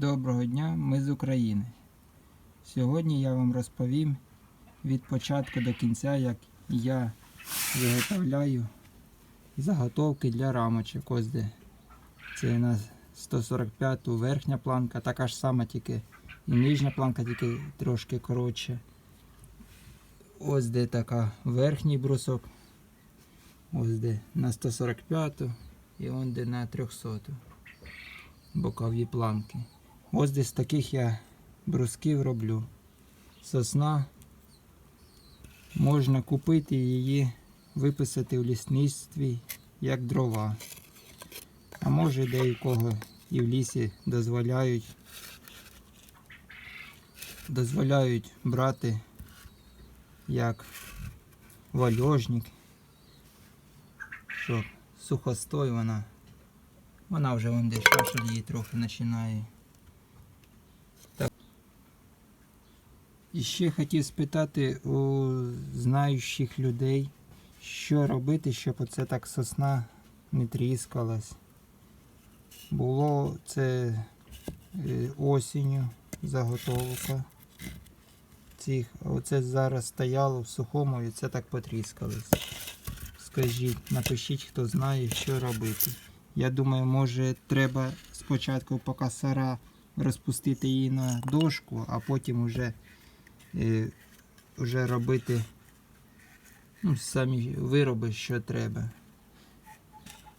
Доброго дня, ми з України. Сьогодні я вам розповім від початку до кінця, як я виготовляю заготовки для рамочок. Ось де. Це у нас 145 верхня планка, така ж сама, тільки і нижня планка, тільки трошки коротше. Ось де така верхній брусок. Ось де на 145 і он де на 300 бокові планки. Ось десь таких я брусків роблю. Сосна можна купити її, виписати в лісництві як дрова. А може де і в лісі дозволяють, дозволяють брати як вальожник, щоб сухостой вона вона вже вон десь її трохи починає. І ще хотів спитати у знаючих людей, що робити, щоб оце так сосна не тріскалась. Було це е, осінню заготовка цих, оце зараз стояло в сухому і це так потріскалось. Скажіть, напишіть, хто знає, що робити. Я думаю, може треба спочатку поки сара розпустити її на дошку, а потім вже, е, вже робити ну, самі вироби, що треба.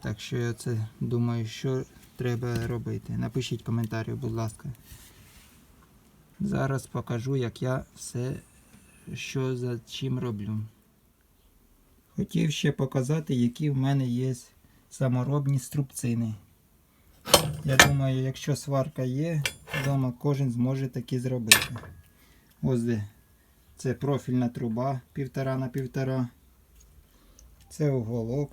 Так що я це думаю, що треба робити. Напишіть коментарі, будь ласка. Зараз покажу, як я все, що за чим роблю. Хотів ще показати, які в мене є саморобні струбцини. Я думаю, якщо сварка є, вдома кожен зможе такі зробити. Ось де. Це профільна труба півтора на півтора. Це уголок.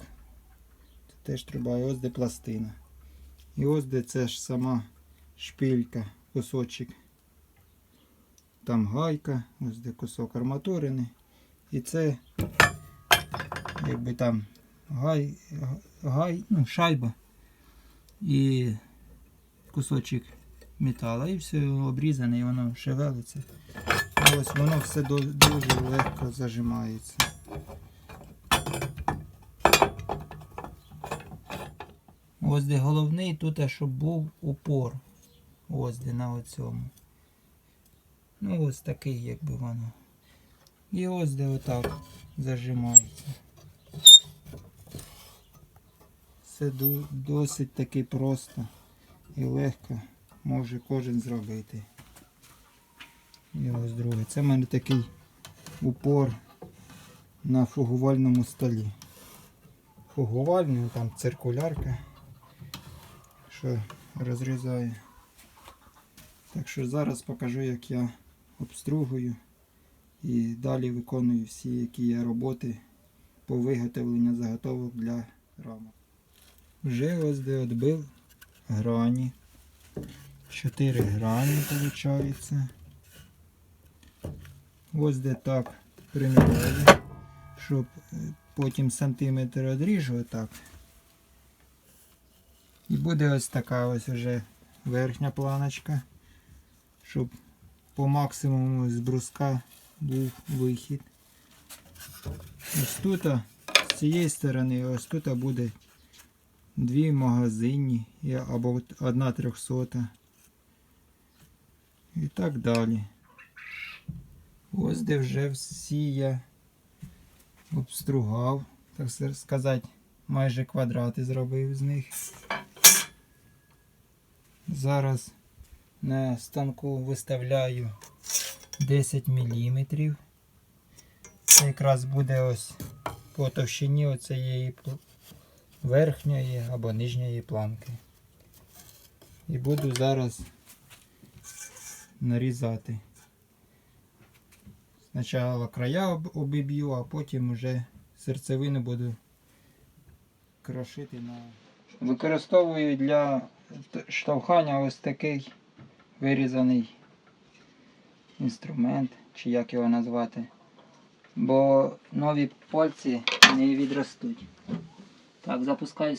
Це теж труба, і ось де пластина. І ось де це ж сама шпилька, кусочок. Там гайка, ось де кусок арматурини. І це якби там гай, гай, ну, шайба і кусочок металу. І все обрізане, і воно шевелиться. Ось воно все дуже легко зажимається. Ось де головний тут, щоб був упор. Ось де на оцьому. Ну ось такий, якби воно. І ось де отак зажимається. Це досить таки просто і легко може кожен зробити. І ось друге. Це в мене такий упор на фугувальному столі. Фугувальний, там циркулярка, що розрізає. Так що зараз покажу, як я обстругую і далі виконую всі, які є роботи по виготовленню заготовок для рамок. Вже ось де відбив грані. Чотири грані виходить. Ось де так приміряю, щоб е, потім сантиметр відріжу отак. І буде ось така ось вже верхня планочка, щоб по максимуму з бруска був вихід. Ось тут, з цієї сторони, ось тут буде дві магазинні або одна трьохсота. І так далі. Ось де вже всі я обстругав, так сказати, майже квадрати зробив з них. Зараз на станку виставляю 10 мм. Це якраз буде ось по товщині оцієї верхньої або нижньої планки. І буду зараз нарізати. Спочатку края обіб'ю, а потім вже серцевину буду крошити на. Використовую для штовхання ось такий вирізаний інструмент, чи як його назвати. Бо нові пальці не відростуть. Так, запускаю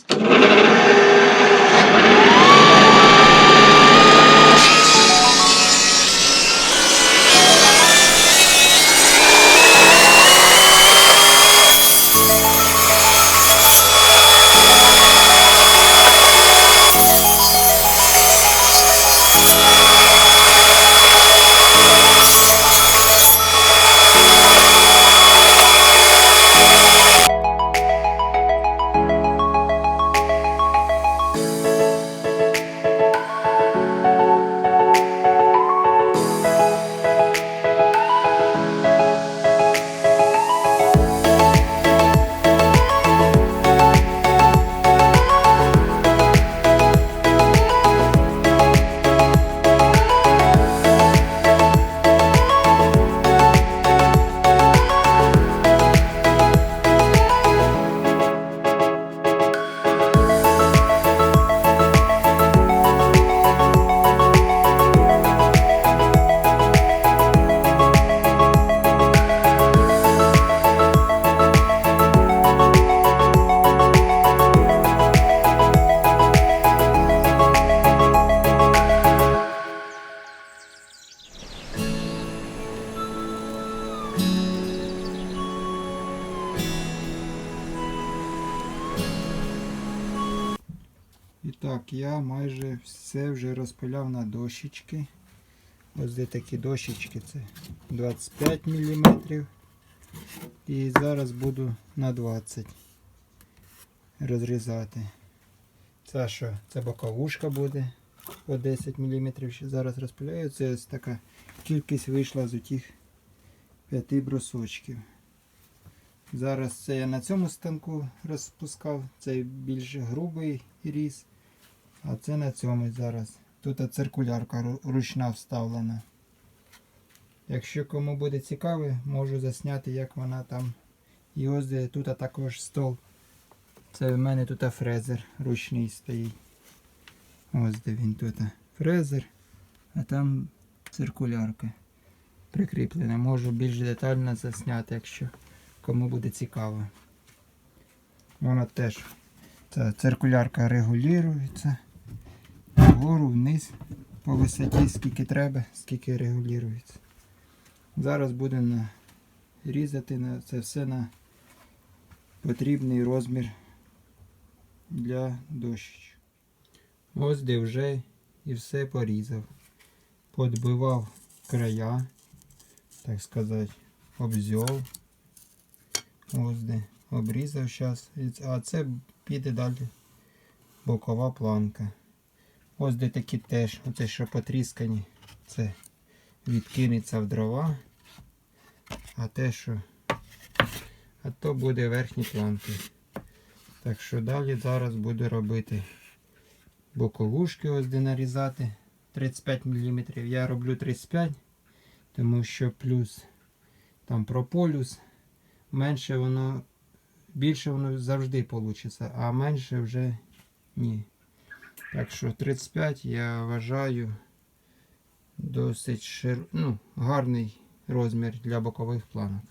так, я майже все вже розпиляв на дощечки. Ось де такі дощечки, це 25 мм. І зараз буду на 20 розрізати. Це що? Це боковушка буде по 10 мм. Ще зараз розпиляю. Це ось така кількість вийшла з утіх 5 брусочків. Зараз це я на цьому станку розпускав, це більш грубий різ, а це на цьому зараз. Тут циркулярка ручна вставлена. Якщо кому буде цікаво, можу засняти, як вона там. І ось тут також стол. Це в мене тут фрезер ручний стоїть. Ось де він тут. Фрезер, а там циркулярка прикріплена. Можу більш детально засняти, якщо кому буде цікаво. Вона теж ця циркулярка регулюється. Вгору, вниз, по висоті, скільки треба, скільки регулюється. Зараз будемо різати на це все на потрібний розмір для дощечок. Ось де вже і все порізав. Подбивав края, так сказати, обзьов. Ось де обрізав зараз. А це піде далі бокова планка. Ось де такі теж, оце що потріскані, це відкинеться в дрова. А те, що а то буде верхні планки. Так що далі зараз буду робити боковушки, ось де нарізати 35 мм. Я роблю 35, тому що плюс там прополюс, менше воно, більше воно завжди вийде, а менше вже ні. Так що 35 я вважаю досить шир... ну, гарний розмір для бокових планок.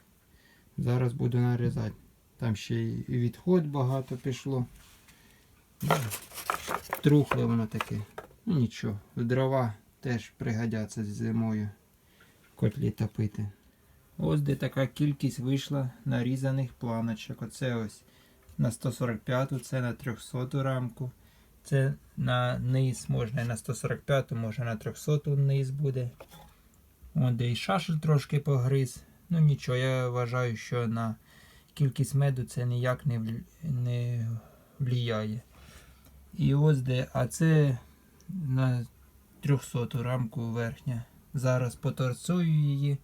Зараз буду нарізати. Там ще і відход багато пішло. Ну, Трухле воно таке. Ну нічого, дрова теж пригодяться зимою котлі топити. Ось де така кількість вийшла нарізаних планочок. Оце ось на 145, це на 300 рамку. Це на низ можна і на 145, може на 300 низ буде. От де і шашель трошки погриз. Ну нічого, я вважаю, що на кількість меду це ніяк не, не влияє. І ось де, а це на 300 рамку верхня. Зараз поторцую її.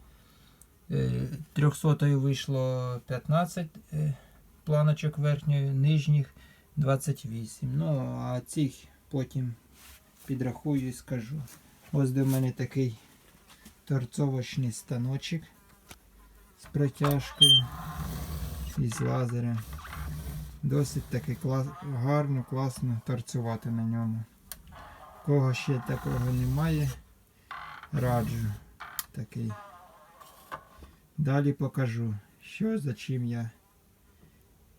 Е, 300 вийшло 15 е, планочок верхньої, нижніх 28. Ну, а цих потім підрахую і скажу. Ось де в мене такий торцовочний станочок з протяжкою і з лазером. Досить таки клас, гарно, класно торцювати на ньому. Кого ще такого немає, раджу такий. Далі покажу, що за чим я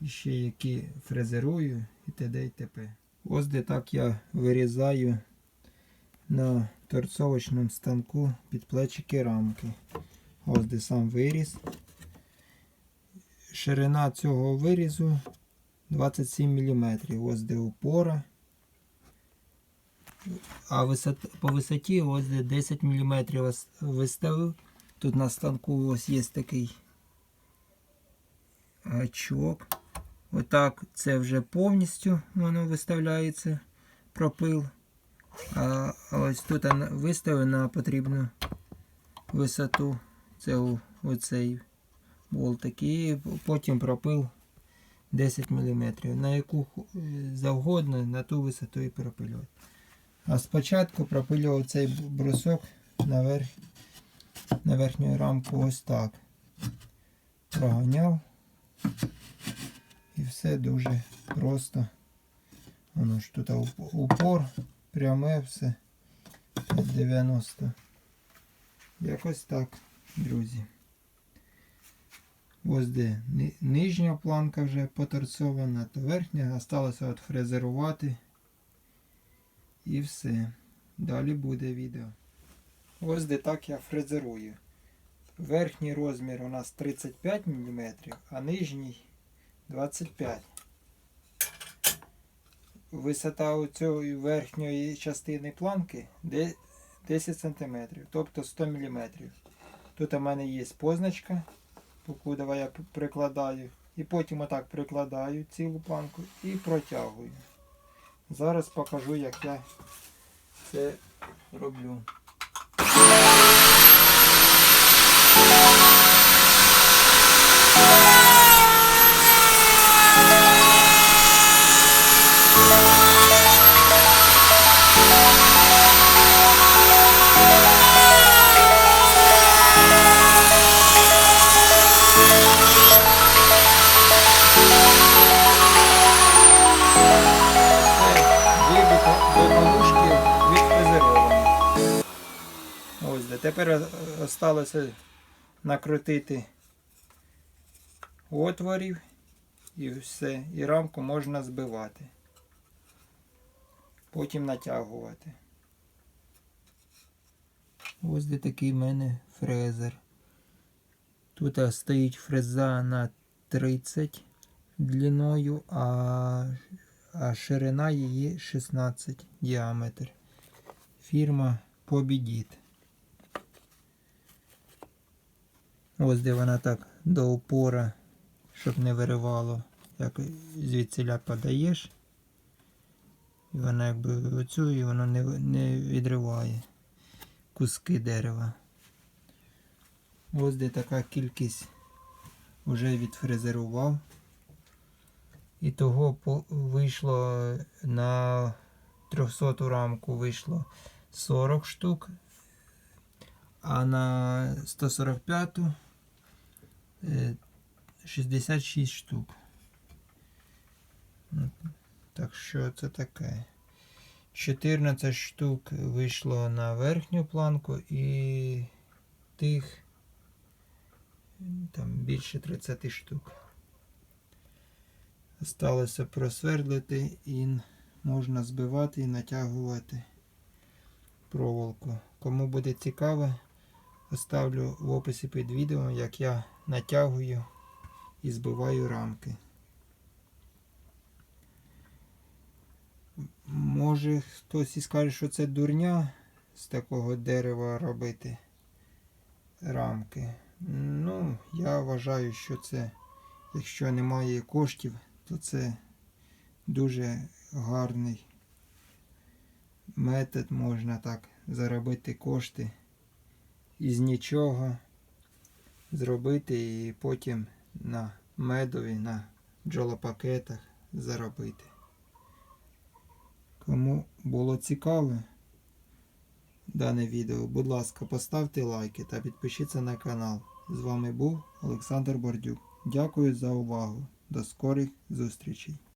і ще які фрезерую і т.д. і т.п. Ось де так я вирізаю на торцовочному станку під плечики рамки. Ось де сам виріз. Ширина цього вирізу 27 мм. Ось де упора. А висот, по висоті ось де 10 мм виставив. Тут на станку ось є такий гачок. Отак це вже повністю воно виставляється пропил. А ось тут виставив на потрібну висоту. Це оцей болтик. І потім пропил 10 мм. На яку завгодно, на ту висоту і пропилювати. А спочатку пропилював цей брусок наверх, на верхню рамку ось так. Проганяв. І все дуже просто. Воно ж тут упор, пряме все. 90. Якось так, друзі. Ось де нижня планка вже поторцована, то верхня осталося от фрезерувати. І все. Далі буде відео. Ось де так я фрезерую. Верхній розмір у нас 35 мм, а нижній 25. висота цієї верхньої частини планки 10 см, тобто 100 мм. Тут у мене є позначка, покуди я прикладаю. І потім отак прикладаю цілу планку і протягую. Зараз покажу, як я це роблю. Відфрезеровано. Ось де. Тепер осталося накрутити отворів і все. І рамку можна збивати. Потім натягувати. Ось де такий в мене фрезер. Тут стоїть фреза на 30 длиною, а а ширина її 16 діаметр. Фірма Побідіт. Ось де вона так до упора, щоб не виривало, як звідсиля подаєш. І вона якби оцю і воно не, не відриває куски дерева. Ось де така кількість вже відфрезерував. І того вийшло на 300 рамку вийшло 40 штук, а на 145 е, 66 штук. Ну, Так що це таке. 14 штук вийшло на верхню планку і тих там більше 30 штук. Осталося просвердлити і можна збивати і натягувати проволоку. Кому буде цікаво, оставлю в описі під відео, як я натягую і збиваю рамки. Може хтось і скаже, що це дурня з такого дерева робити рамки. Ну, я вважаю, що це, якщо немає коштів, то це дуже гарний метод, можна так заробити кошти із нічого зробити і потім на медові, на джолопакетах заробити. Кому було цікаве дане відео, будь ласка, поставте лайки та підпишіться на канал. З вами був Олександр Бордюк. Дякую за увагу. До скорих зустрічей.